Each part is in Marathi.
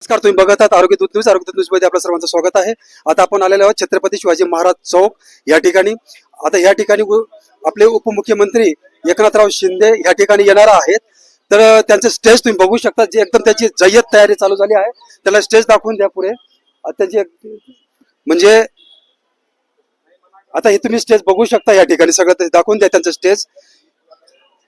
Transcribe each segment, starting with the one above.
नमस्कार तुम्ही बघत आहात आरोग्य दूत न्यूज आरोग्य दूत न्यूजमध्ये आपलं सर्वांचं स्वागत आहे. आता आपण आलेलो आहोत छत्रपती शिवाजी महाराज चौक या ठिकाणी. आता या ठिकाणी आपले उपमुख्यमंत्री एकनाथराव शिंदे या ठिकाणी येणार आहेत. तर त्यांचं स्टेज तुम्ही बघू शकता जे एकदम त्याची जय्यत तयारी चालू झाली आहे. त्याला स्टेज दाखवून द्या पुढे. त्यांची म्हणजे आता हे तुम्ही स्टेज बघू शकता या ठिकाणी सगळं दाखवून द्या त्यांचं स्टेज.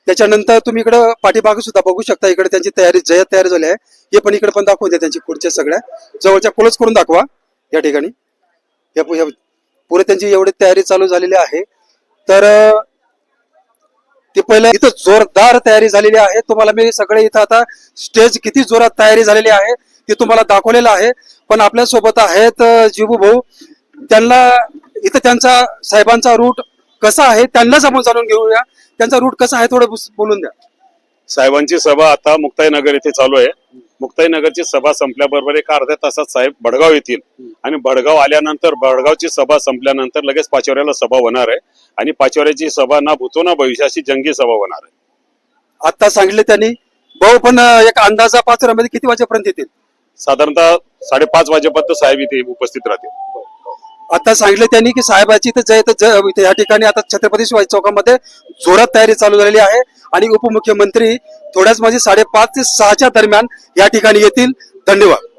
त्याच्यानंतर तुम्ही इकडं पाठीमागे सुद्धा बघू शकता इकडे त्यांची तयारी जय्यत तयार झाली आहे. हे पण इकडे पण दाखवून द्या त्यांची खुर्च्या सगळ्या. जवळच्या क्लोज करून दाखवा या ठिकाणी. या पुढे त्यांची एवढी तयारी चालू झालेली आहे. तर ते पहिलं इथं जोरदार तयारी झालेली आहे. तुम्हाला मी सगळे इथं आता स्टेज किती जोरात तयारी झालेली आहे ते तुम्हाला दाखवलेलं आहे. पण आपल्यासोबत आहेत अं, जिबू भाऊ. त्यांना इथं त्यांचा साहेबांचा रूट कसा आहे त्यांनाच आपण जाणून घेऊया. त्यांचा रूट कसा आहे थोडं बोलून द्या. साहेबांची सभा आता मुक्ताईनगर येथे चालू आहे. मुक्ताईनगरची सभा संपल्याबरोबर एक अर्ध्या तासात साहेब भडगाव येतील. आणि भडगाव आल्यानंतर भडगावची सभा संपल्यानंतर लगेच पाचोऱ्याला सभा होणार आहे. आणि पाचोऱ्याची सभा ना भूतो ना भविष्याची जंगी सभा होणार आहे. आता सांगितले त्यांनी भाऊ पण एक अंदाजा पाचोऱ्यामध्ये किती वाजेपर्यंत येतील? साधारणतः साडेपाच वाजेपर्यंत साहेब इथे उपस्थित राहतील. आता सांगितलं त्यांनी की साहेबाची तर जय तर या ठिकाणी आता छत्रपती शिवाजी चौकामध्ये जोरात तयारी चालू झालेली आहे. आणि उपमुख्यमंत्री थोड्याच म्हणजे साडेपाच ते सहाच्या दरम्यान या ठिकाणी येतील. धन्यवाद.